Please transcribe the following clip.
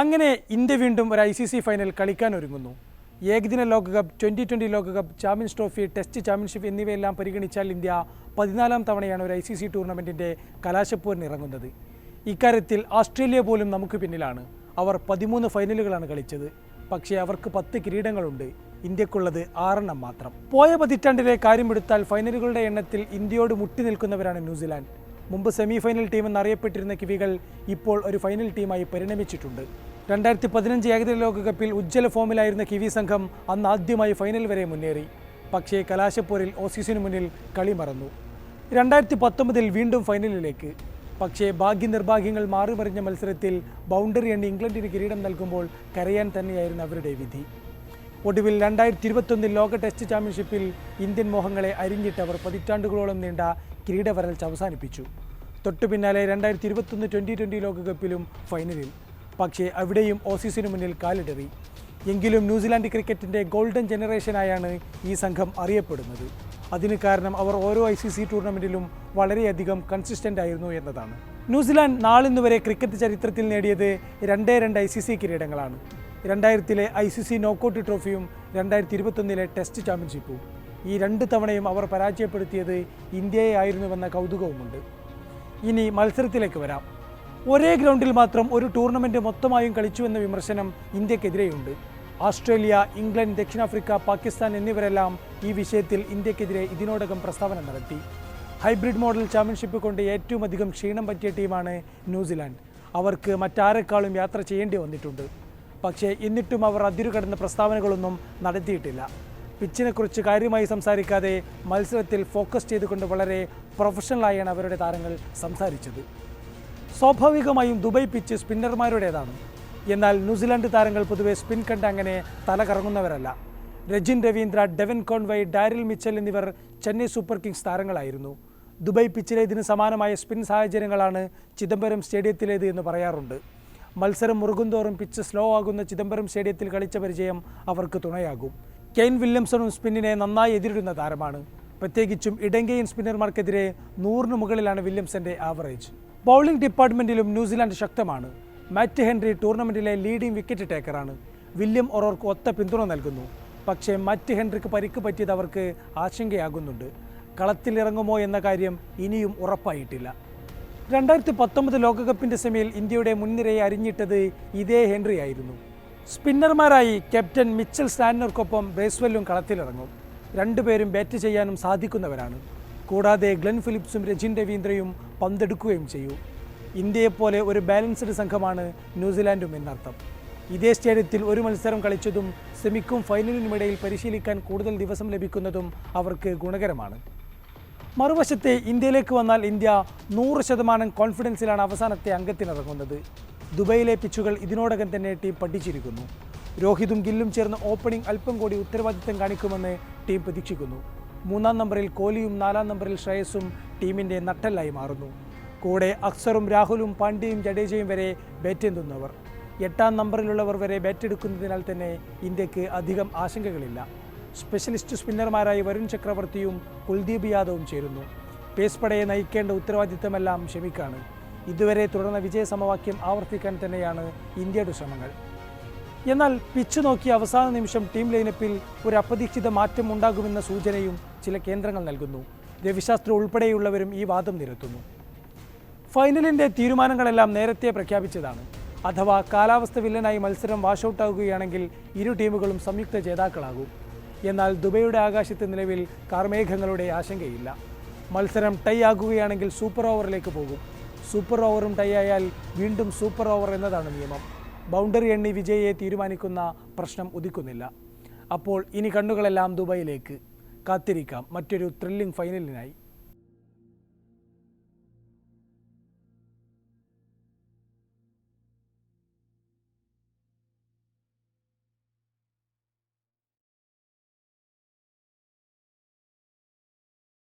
അങ്ങനെ ഇന്ത്യ വീണ്ടും ഒരു ഐ സി സി ഫൈനൽ കളിക്കാൻ ഒരുങ്ങുന്നു. ഏകദിന ലോകകപ്പ് ട്വന്റി ട്വന്റി ലോകകപ്പ് ചാമ്പ്യൻസ് ട്രോഫി ടെസ്റ്റ് ചാമ്പ്യൻഷിപ്പ് എന്നിവയെല്ലാം പരിഗണിച്ചാൽ ഇന്ത്യ പതിനാലാം തവണയാണ് ഒരു ഐ സി സി ടൂർണമെന്റിന്റെ കലാശപ്പോരിന് ഇറങ്ങുന്നത്. ഇക്കാര്യത്തിൽ ഓസ്ട്രേലിയ പോലും നമുക്ക് പിന്നിലാണ്. അവർ പതിമൂന്ന് ഫൈനലുകളാണ് കളിച്ചത്. പക്ഷേ അവർക്ക് പത്ത് കിരീടങ്ങളുണ്ട്. ഇന്ത്യക്കുള്ളത് ആറെണ്ണം മാത്രം. പോയ പതിറ്റാണ്ടിലെ കാര്യമെടുത്താൽ ഫൈനലുകളുടെ എണ്ണത്തിൽ ഇന്ത്യയോട് മുട്ടി നിൽക്കുന്നവരാണ് ന്യൂസിലാൻഡ്. മുമ്പ് സെമി ഫൈനൽ ടീം എന്നറിയപ്പെട്ടിരുന്ന കിവികൾ ഇപ്പോൾ ഒരു ഫൈനൽ ടീമായി പരിണമിച്ചിട്ടുണ്ട്. രണ്ടായിരത്തി പതിനഞ്ച് ഏകദിന ലോകകപ്പിൽ ഉജ്ജ്വല ഫോമിലായിരുന്ന കിവി സംഘം അന്ന് ആദ്യമായി ഫൈനൽ വരെ മുന്നേറി. പക്ഷേ കലാശപ്പോരിൽ ഓസീസിന് മുന്നിൽ കളി മറന്നു. രണ്ടായിരത്തി പത്തൊമ്പതിൽ വീണ്ടും ഫൈനലിലേക്ക് പക്ഷേ ഭാഗ്യ നിർഭാഗ്യങ്ങൾ മാറിമറിഞ്ഞ മത്സരത്തിൽ ബൗണ്ടറി എണ്ണി ഇംഗ്ലണ്ടിന് കിരീടം നൽകുമ്പോൾ കരയാൻ തന്നെയായിരുന്നു അവരുടെ വിധി. ഒടുവിൽ രണ്ടായിരത്തി ഇരുപത്തൊന്നിൽ ലോക ടെസ്റ്റ് ചാമ്പ്യൻഷിപ്പിൽ ഇന്ത്യൻ മോഹങ്ങളെ അരിഞ്ഞിട്ടവർ പതിറ്റാണ്ടുകളോളം നീണ്ട കിരീടവരൾച്ച അവസാനിപ്പിച്ചു. തൊട്ടു പിന്നാലെ രണ്ടായിരത്തി ഇരുപത്തൊന്ന് ട്വന്റി ട്വന്റി ലോകകപ്പിലും ഫൈനലിൽ. പക്ഷേ അവിടെയും ഓസീസിന് മുന്നിൽ കാലിടറി. എങ്കിലും ന്യൂസിലാൻഡ് ക്രിക്കറ്റിന്റെ ഗോൾഡൻ ജനറേഷനായാണ് ഈ സംഘം അറിയപ്പെടുന്നത്. അതിന് കാരണം അവർ ഓരോ ഐ സി സി ടൂർണമെന്റിലും വളരെയധികം കൺസിസ്റ്റന്റ് ആയിരുന്നു എന്നതാണ്. ന്യൂസിലാൻഡ് നാളിന്ന് വരെ ക്രിക്കറ്റ് ചരിത്രത്തിൽ നേടിയത് രണ്ടേ രണ്ട് ഐ സി സി കിരീടങ്ങളാണ്. രണ്ടായിരത്തിലെ ഐ സി സി നോക്കൌട്ട് ട്രോഫിയും രണ്ടായിരത്തി ഇരുപത്തൊന്നിലെ ടെസ്റ്റ് ചാമ്പ്യൻഷിപ്പും. ഈ രണ്ട് തവണയും അവർ പരാജയപ്പെടുത്തിയത് ഇന്ത്യയെ ആയിരുന്നുവെന്ന കൗതുകവുമുണ്ട്. ഇനി മത്സരത്തിലേക്ക് വരാം. ഒരേ ഗ്രൗണ്ടിൽ മാത്രം ഒരു ടൂർണമെന്റ് മൊത്തമായും കളിച്ചുവെന്ന വിമർശനം ഇന്ത്യക്കെതിരെയുണ്ട്. ഓസ്ട്രേലിയ ഇംഗ്ലണ്ട് ദക്ഷിണാഫ്രിക്ക പാകിസ്ഥാൻ എന്നിവരെല്ലാം ഈ വിഷയത്തിൽ ഇന്ത്യക്കെതിരെ ഇതിനോടകം പ്രസ്താവന നടത്തി. ഹൈബ്രിഡ് മോഡൽ ചാമ്പ്യൻഷിപ്പ് കൊണ്ട് ഏറ്റവും അധികം ക്ഷീണം പറ്റിയ ടീമാണ് ന്യൂസിലാൻഡ്. അവർക്ക് മറ്റാരെക്കാളും യാത്ര ചെയ്യേണ്ടി വന്നിട്ടുണ്ട്. പക്ഷേ എന്നിട്ടും അവർ അതിരുകടന്ന പ്രസ്താവനകളൊന്നും നടത്തിയിട്ടില്ല. പിച്ചിനെക്കുറിച്ച് കാര്യമായി സംസാരിക്കാതെ മത്സരത്തിൽ ഫോക്കസ് ചെയ്തുകൊണ്ട് വളരെ പ്രൊഫഷണലായാണ് അവരുടെ താരങ്ങൾ സംസാരിച്ചത്. സ്വാഭാവികമായും ദുബൈ പിച്ച് സ്പിന്നർമാരുടേതാണ്. എന്നാൽ ന്യൂസിലാൻഡ് താരങ്ങൾ പൊതുവെ സ്പിൻ കണ്ട് അങ്ങനെ തല കറങ്ങുന്നവരല്ല Rachin Ravindra Devon Conway Daryl Mitchell എന്നിവർ ചെന്നൈ സൂപ്പർ കിങ്സ് താരങ്ങളായിരുന്നു. ദുബൈ പിച്ചിലേതിന് സമാനമായ സ്പിൻ സാഹചര്യങ്ങളാണ് ചിദംബരം സ്റ്റേഡിയത്തിലേത് എന്ന് പറയാറുണ്ട്. മത്സരം മുറുകുന്തോറും പിച്ച് സ്ലോ ആകുന്ന ചിദംബരം സ്റ്റേഡിയത്തിൽ കളിച്ച പരിചയം അവർക്ക് തുണയാകും. കെയ്ൻ വില്യംസണും സ്പിന്നിനെ നന്നായി എതിരിടുന്ന താരമാണ്. പ്രത്യേകിച്ചും ഇടങ്കയിൻ സ്പിന്നർമാർക്കെതിരെ നൂറിന് മുകളിലാണ് വില്യംസന്റെ ആവറേജ് ബൗളിംഗ് ഡിപ്പാർട്ട്മെന്റിലും ന്യൂസിലാൻഡ് ശക്തമാണ്. മാറ്റ് ഹെൻറി ടൂർണമെന്റിലെ ലീഡിംഗ് വിക്കറ്റ് ടേക്കറാണ് വില്യം ഒറോർക്ക് ഒത്ത പിന്തുണ നൽകുന്നു. പക്ഷേ മറ്റ് ഹെൻറിക്ക് പരിക്ക് പറ്റിയത് അവർക്ക് ആശങ്കയാകുന്നുണ്ട്. കളത്തിലിറങ്ങുമോ എന്ന കാര്യം ഇനിയും ഉറപ്പായിട്ടില്ല. രണ്ടായിരത്തി പത്തൊമ്പത് ലോകകപ്പിന്റെ സെമിയിൽ ഇന്ത്യയുടെ മുൻനിരയെ അരിഞ്ഞിട്ടത് ഇതേ ഹെൻറി ആയിരുന്നു. സ്പിന്നർമാരായി ക്യാപ്റ്റൻ മിച്ചൽ സ്റ്റാൻഡർക്കൊപ്പം ബ്രേസ്വെല്ലും കളത്തിലിറങ്ങും. രണ്ടുപേരും ബാറ്റ് ചെയ്യാനും സാധിക്കുന്നവരാണ്. കൂടാതെ ഗ്ലെൻ ഫിലിപ്സും രജിൻ രവീന്ദ്രയും പന്തെടുക്കുകയും ചെയ്യും. ഇന്ത്യയെപ്പോലെ ഒരു ബാലൻസ്ഡ് സംഘമാണ് ന്യൂസിലാൻഡും എന്നർത്ഥം. ഇതേ സ്റ്റേഡിയത്തിൽ ഒരു മത്സരം കളിച്ചതും സെമിക്കും ഫൈനലിനുമിടയിൽ പരിശീലിക്കാൻ കൂടുതൽ ദിവസം ലഭിക്കുന്നതും അവർക്ക് ഗുണകരമാണ്. മറുവശത്തെ ഇന്ത്യയിലേക്ക് വന്നാൽ ഇന്ത്യ നൂറ് ശതമാനം കോൺഫിഡൻസിലാണ് അവസാനത്തെ അംഗത്തിനിറങ്ങുന്നത്. ദുബൈയിലെ പിച്ചുകൾ ഇതിനോടകം തന്നെ ടീം പഠിച്ചിരിക്കുന്നു. രോഹിതും ഗില്ലും ചേർന്ന് ഓപ്പണിംഗ് അല്പം കൂടി ഉത്തരവാദിത്തം കാണിക്കുമെന്ന് ടീം പ്രതീക്ഷിക്കുന്നു. മൂന്നാം നമ്പറിൽ കോഹ്ലിയും നാലാം നമ്പറിൽ ശ്രേയസും ടീമിന്റെ നട്ടല്ലായി മാറുന്നു. കൂടെ അക്സറും രാഹുലും പാണ്ഡ്യയും ജഡേജയും വരെ ബാറ്റ് എന്തുന്നവർ എട്ടാം നമ്പറിലുള്ളവർ വരെ ബാറ്റ് എടുക്കുന്നതിനാൽ തന്നെ ഇന്ത്യയ്ക്ക് അധികം ആശങ്കകളില്ല. സ്പെഷ്യലിസ്റ്റ് സ്പിന്നർമാരായി വരുൺ ചക്രവർത്തിയും കുൽദീപ് യാദവും ചേരുന്നു. പേസ് പടയെ നയിക്കേണ്ട ഉത്തരവാദിത്തമെല്ലാം ഷമിക്കാണ് ഇതുവരെ തുടർന്ന വിജയ സമവാക്യം ആവർത്തിക്കാൻ തന്നെയാണ് ഇന്ത്യയുടെ ശ്രമങ്ങൾ. എന്നാൽ പിച്ച് നോക്കി അവസാന നിമിഷം ടീം ലൈനപ്പിൽ ഒരു അപ്രതീക്ഷിത മാറ്റം ഉണ്ടാകുമെന്ന സൂചനയും ചില കേന്ദ്രങ്ങൾ നൽകുന്നു. രവിശാസ്ത്ര ഉൾപ്പെടെയുള്ളവരും ഈ വാദം നിരത്തുന്നു. ഫൈനലിന്റെ തീരുമാനങ്ങളെല്ലാം നേരത്തെ പ്രഖ്യാപിച്ചതാണ്. അഥവാ കാലാവസ്ഥ വില്ലനായി മത്സരം വാഷൌട്ടാകുകയാണെങ്കിൽ ഇരു ടീമുകളും സംയുക്ത ജേതാക്കളാകും. എന്നാൽ ദുബൈയുടെ ആകാശത്ത് നിലവിൽ കാർമേഘങ്ങളുടെ ആശങ്കയില്ല. മത്സരം ടൈ ആകുകയാണെങ്കിൽ സൂപ്പർ ഓവറിലേക്ക് പോകും. സൂപ്പർ ഓവറും ടൈ ആയാൽ വീണ്ടും സൂപ്പർ ഓവർ എന്നതാണ് നിയമം. ബൗണ്ടറി എണ്ണി വിജയിയെ തീരുമാനിക്കുന്ന പ്രശ്നം ഉദിക്കുന്നില്ല. അപ്പോൾ ഇനി കണ്ണുകളെല്ലാം ദുബൈയിലേക്ക്. കാത്തിരിക്കാം. മറ്റൊരു ത്രില്ലിംഗ് ഫൈനലിനായി